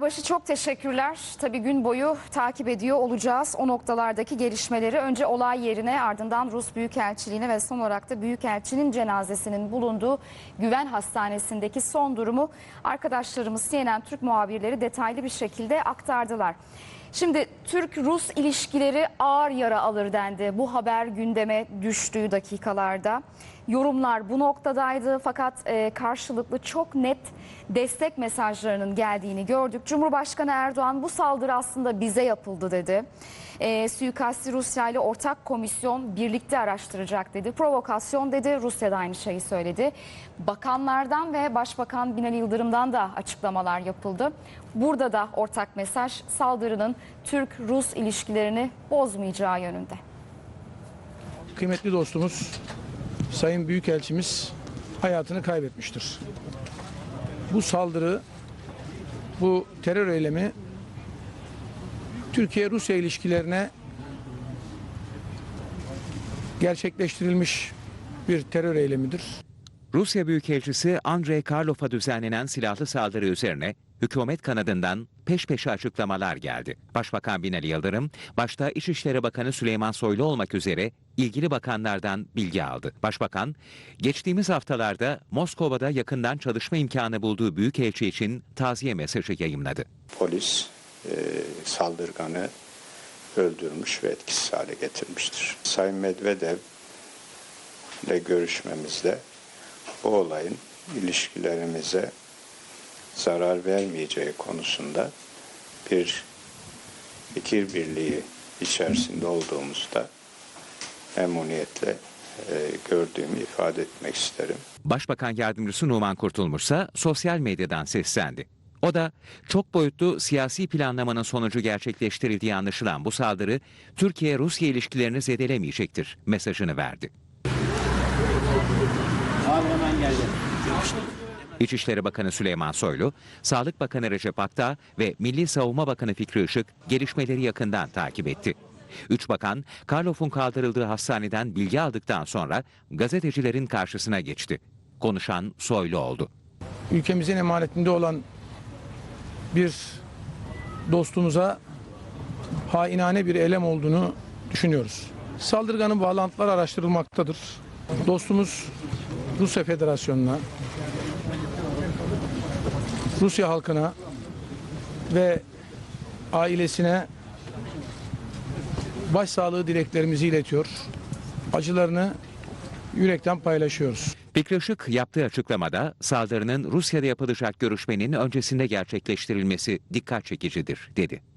Başı çok teşekkürler. Tabii gün boyu takip ediyor olacağız o noktalardaki gelişmeleri. Önce olay yerine ardından Rus Büyükelçiliğine ve son olarak da Büyükelçinin cenazesinin bulunduğu Güven Hastanesi'ndeki son durumu arkadaşlarımız CNN Türk muhabirleri detaylı bir şekilde aktardılar. Şimdi Türk-Rus ilişkileri ağır yara alır dendi. Bu haber gündeme düştüğü dakikalarda. Yorumlar bu noktadaydı fakat e, karşılıklı çok net destek mesajlarının geldiğini gördük. Cumhurbaşkanı Erdoğan bu saldırı aslında bize yapıldı dedi. E, suikasti Rusya ile ortak komisyon birlikte araştıracak dedi. Provokasyon dedi. Rusya da aynı şeyi söyledi. Bakanlardan ve Başbakan Binali Yıldırım'dan da açıklamalar yapıldı. Burada da ortak mesaj saldırının Türk-Rus ilişkilerini bozmayacağı yönünde. Kıymetli dostumuz Sayın Büyükelçimiz hayatını kaybetmiştir. Bu saldırı, bu terör eylemi Türkiye-Rusya ilişkilerine gerçekleştirilmiş bir terör eylemidir. Rusya Büyükelçisi Andrei Karlov'a düzenlenen silahlı saldırı üzerine hükümet kanadından peş peşe açıklamalar geldi. Başbakan Binali Yıldırım, başta İçişleri Bakanı Süleyman Soylu olmak üzere ilgili bakanlardan bilgi aldı. Başbakan, geçtiğimiz haftalarda Moskova'da yakından çalışma imkanı bulduğu Büyükelçi için taziye mesajı yayımladı. polis e, saldırganı öldürmüş ve etkisiz hale getirmiştir. Sayın Medvedev ile görüşmemizde bu olayın ilişkilerimize zarar vermeyeceği konusunda bir fikir birliği içerisinde olduğumuzda memnuniyetle e, gördüğümü ifade etmek isterim. Başbakan Yardımcısı Numan Kurtulmuş ise sosyal medyadan seslendi. O da çok boyutlu siyasi planlamanın sonucu gerçekleştirildiği anlaşılan bu saldırı Türkiye-Rusya ilişkilerini zedelemeyecektir mesajını verdi. İçişleri Bakanı Süleyman Soylu, Sağlık Bakanı Recep Akdağ ve Milli Savunma Bakanı Fikri Işık gelişmeleri yakından takip etti. Üç bakan Karlof'un kaldırıldığı hastaneden bilgi aldıktan sonra gazetecilerin karşısına geçti. Konuşan Soylu oldu. Ülkemizin emanetinde olan bir dostumuza hainane bir eylem olduğunu düşünüyoruz. Saldırganın bağlantıları araştırılmaktadır. Dostumuz Rusya Federasyonu'na, Rusya halkına ve ailesine başsağlığı dileklerimizi iletiyor. Acılarını yürekten paylaşıyoruz. Işık yaptığı açıklamada saldırının Rusya'da yapılacak görüşmenin öncesinde gerçekleştirilmesi dikkat çekicidir dedi.